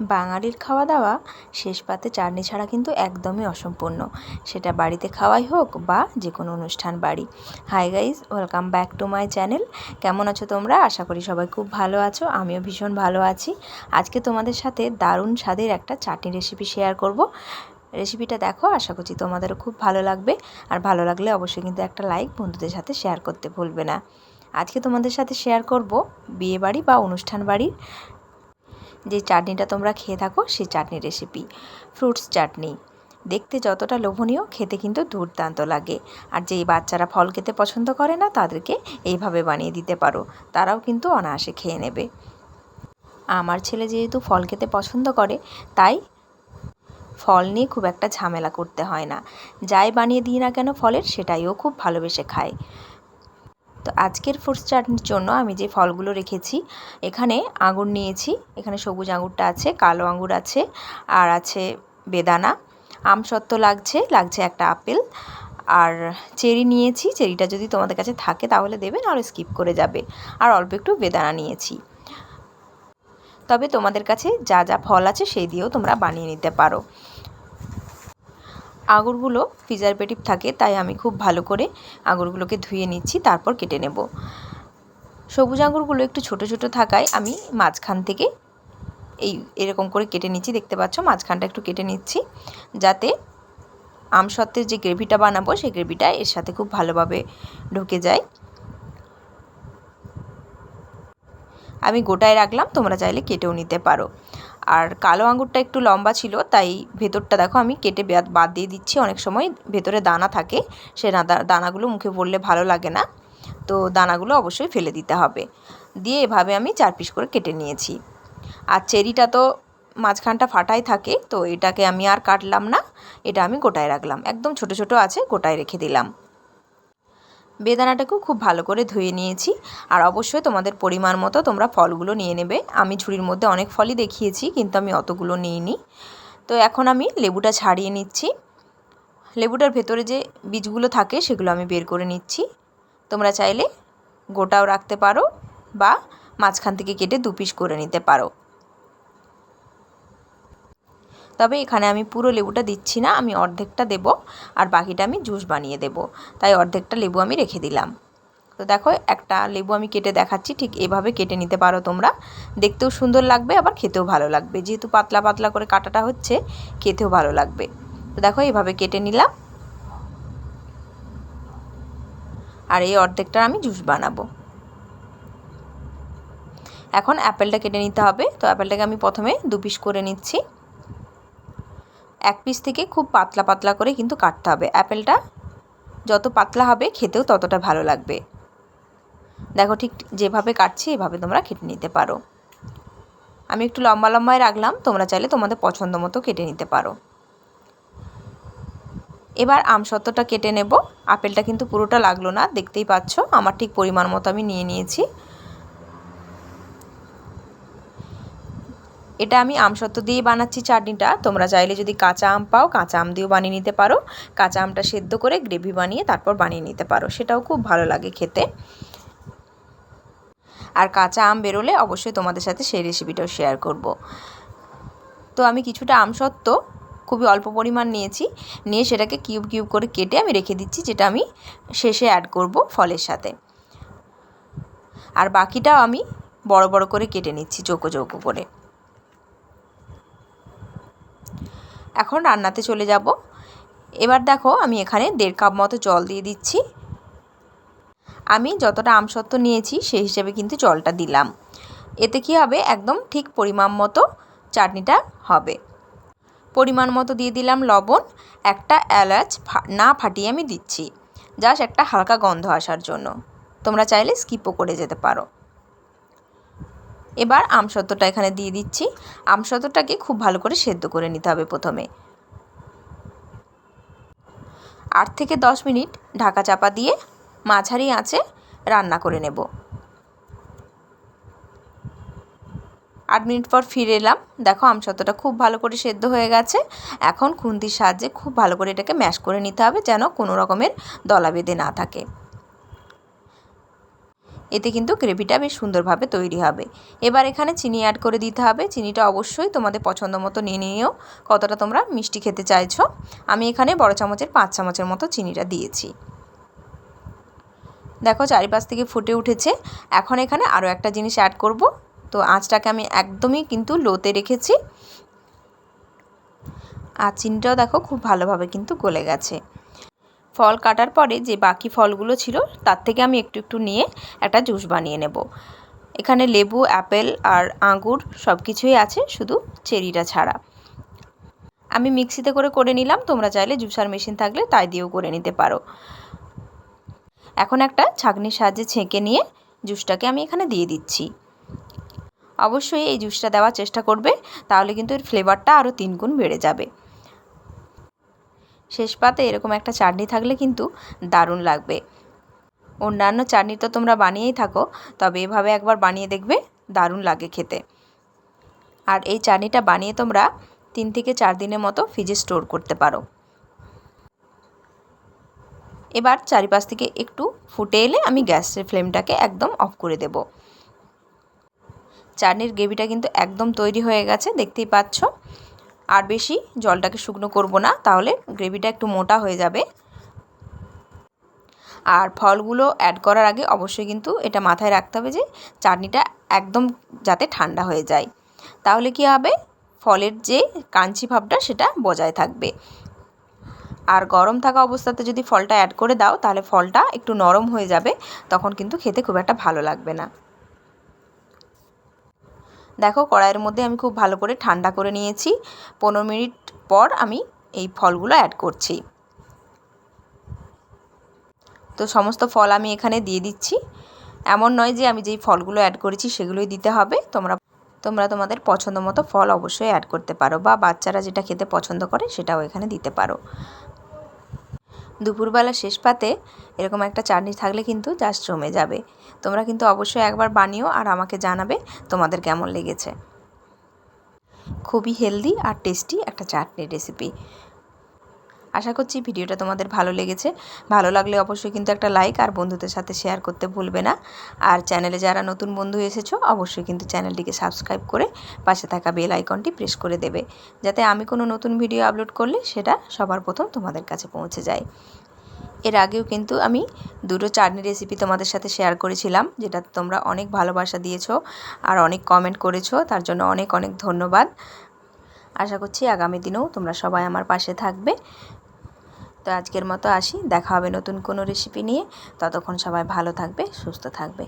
বাঙালির খাওয়া দাওয়া শেষ পাতে চাটনি ছাড়া কিন্তু একদমই অসম্পূর্ণ। সেটা বাড়িতে খাওয়াই হোক বা যে কোনো অনুষ্ঠান বাড়ি। Hi guys welcome back to my channel কেমন আছো তোমরা? আশা করি সবাই খুব ভালো আছো। আমিও ভীষণ ভালো আছি। আজকে তোমাদের সাথে দারুণ স্বাদের একটা চাটনি রেসিপি শেয়ার করব। রেসিপিটা দেখো, আশা করছি তোমাদেরও খুব ভালো লাগবে। আর ভালো লাগলে অবশ্যই কিন্তু একটা লাইক বন্ধুদের সাথে শেয়ার করতে ভুলবে না। আজকে তোমাদের সাথে শেয়ার করব বিয়ে বাড়ি বা অনুষ্ঠান বাড়ির যে চাটনিটা তোমরা খেয়ে থাকো, সেই চাটনি রেসিপি ফ্রুটস চাটনি। দেখতে যতটা লোভনীয়, খেতে কিন্তু দুর্দান্ত লাগে। আর যেই বাচ্চারা ফল খেতে পছন্দ করে না, তাদেরকে এইভাবে বানিয়ে দিতে পারো। তারাও কিন্তু অনায়াসে খেয়ে নেবে। আমার ছেলে যেহেতু ফল খেতে পছন্দ করে, তাই ফল নিয়ে খুব একটা ঝামেলা করতে হয় না। যাই বানিয়ে দিই না কেন ফলের সেটাইও খুব ভালোবেসে খায়। তো আজকের ফ্রুটস চাটনির জন্য আমি যে ফলগুলো রেখেছি, এখানে আঙুর নিয়েছি। এখানে সবুজ আঙুরটা আছে, কালো আঙুর আছে, আর আছে বেদানা। আমসত্ত্ব লাগছে লাগছে একটা আপেল। আর চেরি নিয়েছি, চেরিটা যদি তোমাদের কাছে থাকে তাহলে দেবে, নাহলে স্কিপ করে যাবে। আর অল্প একটু বেদানা নিয়েছি। তবে তোমাদের কাছে যা যা ফল আছে, সেই দিয়েও তোমরা বানিয়ে নিতে পারো। আঙুরগুলো প্রিজারভেটিভ থাকে, তাই আমি খুব ভালো করে আঙুরগুলোকে ধুয়ে নিচ্ছি, তারপর কেটে নেব। সবুজ আঙুরগুলো একটু ছোট ছোট থাকায় আমি মাঝখান থেকে এই এরকম করে কেটে নিচ্ছি, দেখতে পাচ্ছ মাঝখানটা একটু কেটে নিচ্ছি, যাতে আমসত্ত্বের যে গ্রেভিটা বানাবো, সেই গ্রেভিটা এর সাথে খুব ভালোভাবে ঢুকে যায়। আমি গোটায় রাখলাম, তোমরা চাইলে কেটেও নিতে পারো। আর কালো আঙুরটা একটু লম্বা ছিল, তাই ভেতরটা দেখো আমি কেটে বাদ দিয়ে দিচ্ছি। অনেক সময় ভেতরে দানা থাকে, সে দানাগুলো মুখে পড়লে ভালো লাগে না। তো দানাগুলো অবশ্যই ফেলে দিতে হবে। দিয়ে এভাবে আমি চার পিস করে কেটে নিয়েছি। আর চেরিটা তো মাঝখানটা ফাটাই থাকে, তো এটাকে আমি আর কাটলাম না। এটা আমি গোটায় রাখলাম। একদম ছোট ছোট আছে, গোটায় রেখে দিলাম। বেদানাটাকেও খুব ভালো করে ধুয়ে নিয়েছি। আর অবশ্যই তোমাদের পরিমাণ মতো তোমরা ফলগুলো নিয়ে নেবে। আমি ঝুড়ির মধ্যে অনেক ফলই দেখিয়েছি, কিন্তু আমি অতগুলো নিইনি। তো এখন আমি লেবুটা ছাড়িয়ে নিচ্ছি। লেবুটার ভেতরে যে বীজগুলো থাকে, সেগুলো আমি বের করে নিচ্ছি। তোমরা চাইলে গোটাও রাখতে পারো বা মাঝখান থেকে কেটে দু পিস করে নিতে পারো। তবে এখানে আমি পুরো লেবুটা দিচ্ছি না, আমি অর্ধেকটা দেব আর বাকিটা আমি জুস বানিয়ে দেব। তাই অর্ধেকটা লেবু আমি রেখে দিলাম। তো দেখো, একটা লেবু আমি কেটে দেখাচ্ছি, ঠিক এভাবে কেটে নিতে পারো তোমরা। দেখতেও সুন্দর লাগবে, আবার খেতেও ভালো লাগবে। যেহেতু পাতলা পাতলা করে কাটাটা হচ্ছে, খেতেও ভালো লাগবে। তো দেখো, এভাবে কেটে নিলাম। আর এই অর্ধেকটা আমি জুস বানাবো। এখন অ্যাপেলটা কেটে নিতে হবে। তো অ্যাপেলটাকে আমি প্রথমে দু পিস করে নিচ্ছি। এক পিস থেকে খুব পাতলা পাতলা করে কিন্তু কাটতে হবে। অ্যাপেলটা যত পাতলা হবে, খেতেও ততটা ভালো লাগবে। দেখো ঠিক যেভাবে কাটছি, এভাবে তোমরা কেটে নিতে পারো। আমি একটু লম্বা লম্বায় রাখলাম, তোমরা চাইলে তোমাদের পছন্দ মতো কেটে নিতে পারো। এবার আমসত্ত্বটা কেটে নেব। আপেলটা কিন্তু পুরোটা লাগল না, দেখতেই পাচ্ছ। আমার ঠিক পরিমাণ মতো আমি নিয়ে নিয়েছি। এটা আমি আমসত্ত্ব দিয়ে বানাচ্ছি চাটনিটা। তোমরা চাইলে যদি কাঁচা আম পাও, কাঁচা আম দিয়েও বানিয়ে নিতে পারো। কাঁচা আমটা সেদ্ধ করে গ্রেভি বানিয়ে তারপর বানিয়ে নিতে পারো। সেটাও খুব ভালো লাগে খেতে। আর কাঁচা আম বেরোলে অবশ্যই তোমাদের সাথে সেই রেসিপিটাও শেয়ার করব। তো আমি কিছুটা আমসত্ত্ব খুবই অল্প পরিমাণ নিয়েছি। নিয়ে সেটাকে কিউব কিউব করে কেটে আমি রেখে দিচ্ছি, যেটা আমি শেষে অ্যাড করব ফলের সাথে। আর বাকিটাও আমি বড় বড় করে কেটে নিচ্ছি, চৌকো চৌকো করে। এখন রান্নাতে চলে যাব। এবার দেখো আমি এখানে দেড় কাপ মতো জল দিয়ে দিচ্ছি। আমি যতটা আমসত্ত্ব নিয়েছি সেই হিসেবে কিন্তু জলটা দিলাম। এতে কি হবে? একদম ঠিক পরিমাণ মতো চাটনিটা হবে। পরিমাণ মতো দিয়ে দিলাম লবণ। একটা এলাচ না ফাটিয়ে আমি দিচ্ছি। জাস্ট একটা হালকা গন্ধ আসার জন্য। তোমরা চাইলে স্কিপও করে যেতে পারো। এবার আমসত্ত্বটা এখানে দিয়ে দিচ্ছি। আমসত্ত্বটাকে খুব ভালো করে সেদ্ধ করে নিতে হবে প্রথমে। আট থেকে দশ মিনিট ঢাকা চাপা দিয়ে মাঝারি আঁচে রান্না করে নেব। আট মিনিট পর ফিরে এলাম। দেখো আমসত্ত্বটা খুব ভালো করে সেদ্ধ হয়ে গেছে। এখন খুন্তির সাহায্যে খুব ভালো করে এটাকে ম্যাশ করে নিতে হবে যেন কোনো রকমের দলা বেঁধে না থাকে। এতে কিন্তু গ্রেভিটা বেশ সুন্দরভাবে তৈরি হবে। এবার এখানে চিনি অ্যাড করে দিতে হবে। চিনিটা অবশ্যই তোমাদের পছন্দ মতো নিয়ে নিও। কতটা তোমরা মিষ্টি খেতে চাইছো। আমি এখানে বড় চামচের পাঁচ চামচের মতো চিনিটা দিয়েছি। দেখো, চারিপাশ থেকে ফুটে উঠেছে। এখন এখানে আরও একটা জিনিস অ্যাড করব। তো আঁচটাকে আমি একদমই কিন্তু লোতে রেখেছি। আর চিনিটাও দেখো, খুব ভালোভাবে কিন্তু গলে গেছে। ফল কাটার পরে যে বাকি ফলগুলো ছিল, তার থেকে আমি একটু একটু নিয়ে একটা জুস বানিয়ে নেব। এখানে লেবু, অ্যাপেল আর আঙুর সব কিছুই আছে, শুধু চেরিটা ছাড়া। আমি মিক্সিতে করে করে নিলাম, তোমরা চাইলে জুসার মেশিন থাকলে তাই দিয়েও করে নিতে পারো। এখন একটা ছাঁকনির সাহায্যে ছেঁকে নিয়ে জুসটাকে আমি এখানে দিয়ে দিচ্ছি। অবশ্যই এই জুসটা দেওয়ার চেষ্টা করবে, তাহলে কিন্তু এর ফ্লেভারটা আরও তিন গুণ বেড়ে যাবে। শেষ পাতে এরকম একটা চাটনি থাকলে কিন্তু দারুণ লাগবে। অন্যান্য চাটনি তো তোমরা বানিয়েই থাকো, তবে এভাবে একবার বানিয়ে দেখবে দারুণ লাগে খেতে। আর এই চাটনিটা বানিয়ে তোমরা তিন থেকে চার দিনের মতো ফ্রিজে স্টোর করতে পারো। এবার চারিপাশ থেকে একটু ফুটে এলে আমি গ্যাসের ফ্লেমটাকে একদম অফ করে দেব। চাটনির গ্রেভিটা কিন্তু একদম তৈরি হয়ে গেছে, দেখতেই পাচ্ছ। আর বেশি জলটাকে শুকনো করব না, তাহলে গ্রেভিটা একটু মোটা হয়ে যাবে। আর ফলগুলো অ্যাড করার আগে অবশ্যই কিন্তু এটা মাথায় রাখতে হবে যে চাটনিটা একদম যাতে ঠান্ডা হয়ে যায়। তাহলে কি হবে? ফলের যে কাঞ্চি ভাবটা সেটা বজায় থাকবে। আর গরম থাকা অবস্থাতে যদি ফলটা অ্যাড করে দাও, তাহলে ফলটা একটু নরম হয়ে যাবে, তখন কিন্তু খেতে খুব একটা ভালো লাগবে না। দেখো কড়াইয়ের মধ্যে আমি খুব ভালো করে ঠান্ডা করে নিয়েছি। পনেরো মিনিট পর আমি এই ফলগুলো অ্যাড করছি। তো সমস্ত ফল আমি এখানে দিয়ে দিচ্ছি। এমন নয় যে আমি যেই ফলগুলো অ্যাড করেছি সেগুলোই দিতে হবে। তোমরা তোমরা তোমাদের পছন্দ মতো ফল অবশ্যই অ্যাড করতে পারো বা বাচ্চারা যেটা খেতে পছন্দ করে সেটাও এখানে দিতে পারো। দুপুরবেলা শেষ পাতে এরকম একটা চাটনি থাকলে কিন্তু জাস্ট জমে যাবে। তোমরা কিন্তু অবশ্যই একবার বানিও আর আমাকে জানাবে তোমাদের কেমন লেগেছে। খুবই হেলদি আর টেস্টি একটা চাটনির রেসিপি আশা করছি ভিডিওটা তোমাদের ভালো লেগেছে। ভালো লাগলে অবশ্যই কিন্তু একটা লাইক আর বন্ধুদের সাথে শেয়ার করতে ভুলবে না। আর চ্যানেলে যারা নতুন বন্ধু এসেছ, অবশ্যই কিন্তু চ্যানেলটিকে সাবস্ক্রাইব করে পাশে থাকা বেল আইকনটি প্রেস করে দেবে। যাতে আমি কোনো নতুন ভিডিও আপলোড করলে সেটা সবার প্রথম তোমাদের কাছে পৌঁছে যায়। এর আগেও কিন্তু আমি দুটো চাটনি রেসিপি তোমাদের সাথে শেয়ার করেছিলাম, যেটা তোমরা অনেক ভালোবাসা দিয়েছ আর অনেক কমেন্ট করেছ, তার জন্য অনেক অনেক ধন্যবাদ। আশা করছি আগামী দিনেও তোমরা সবাই আমার পাশে থাকবে। তো আজকের মতো আসি। দেখা হবে নতুন কোনো রেসিপি নিয়ে। ততক্ষণ সবাই ভালো থাকবে, সুস্থ থাকবে।